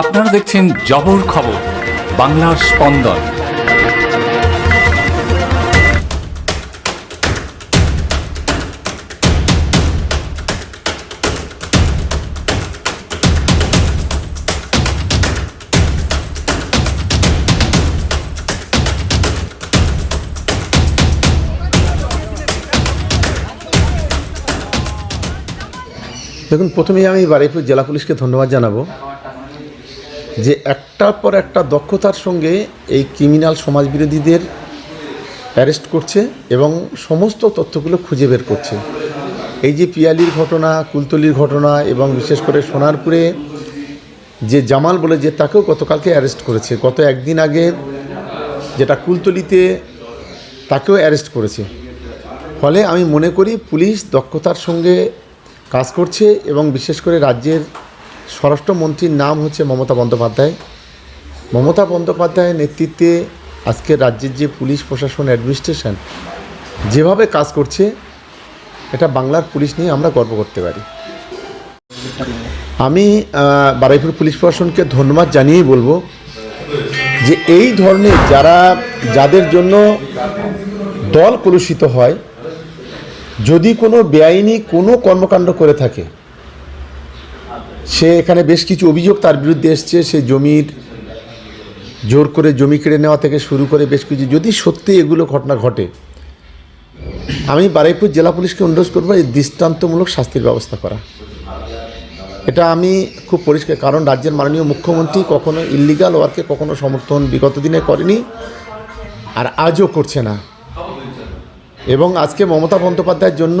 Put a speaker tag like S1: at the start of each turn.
S1: আপনারা দেখছেন জবর খবর বাংলার স্পন্দন।
S2: দেখুন প্রথমেই আমি বারুইপুর জেলা পুলিশকে ধন্যবাদ জানাব। যে একটার পর একটা দক্ষতার সঙ্গে এই ক্রিমিনাল সমাজবিরোধীদের অ্যারেস্ট করছে এবং সমস্ত তথ্যগুলো খুঁজে বের করছে। এই যে পিয়ালির ঘটনা, কুলতলির ঘটনা এবং বিশেষ করে সোনারপুরে যে জামাল বলে যে তাকেও গতকালকে অ্যারেস্ট করেছে। গত একদিন আগে যেটা কুলতলিতে তাকেও অ্যারেস্ট করেছে। ফলে আমি মনে করি পুলিশ দক্ষতার সঙ্গে কাজ করছে এবং বিশেষ করে রাজ্যের স্বরাষ্ট্রমন্ত্রীর নাম হচ্ছে মমতা বন্দ্যোপাধ্যায়। মমতা বন্দ্যোপাধ্যায়ের নেতৃত্বে আজকে রাজ্যের যে পুলিশ প্রশাসন অ্যাডমিনিস্ট্রেশন যেভাবে কাজ করছে, এটা বাংলার পুলিশ নিয়ে আমরা গর্ব করতে পারি। আমি বারুইপুর পুলিশ প্রশাসনকে ধন্যবাদ জানিয়েই বলব যে এই ধরনের যারা, যাদের জন্য দল কলুষিত হয়, যদি কোনো বেআইনি কোনো কর্মকাণ্ড করে থাকে সে এখানে বেশ কিছু অভিযোগ তার বিরুদ্ধে এসছে। সে জমির জোর করে জমি কেড়ে নেওয়া থেকে শুরু করে বেশ কিছু। যদি সত্যি এগুলো ঘটনা ঘটে, আমি বারুইপুর জেলা পুলিশকে অনুরোধ করব এই দৃষ্টান্তমূলক শাস্তির ব্যবস্থা করা। এটা আমি খুব পরিষ্কার, কারণ রাজ্যের মাননীয় মুখ্যমন্ত্রী কখনো ইল্লিগাল ওয়ার্কে কখনো সমর্থন বিগত দিনে করেনি আর আজও করছে না। এবং আজকে মমতা বন্দ্যোপাধ্যায়ের জন্য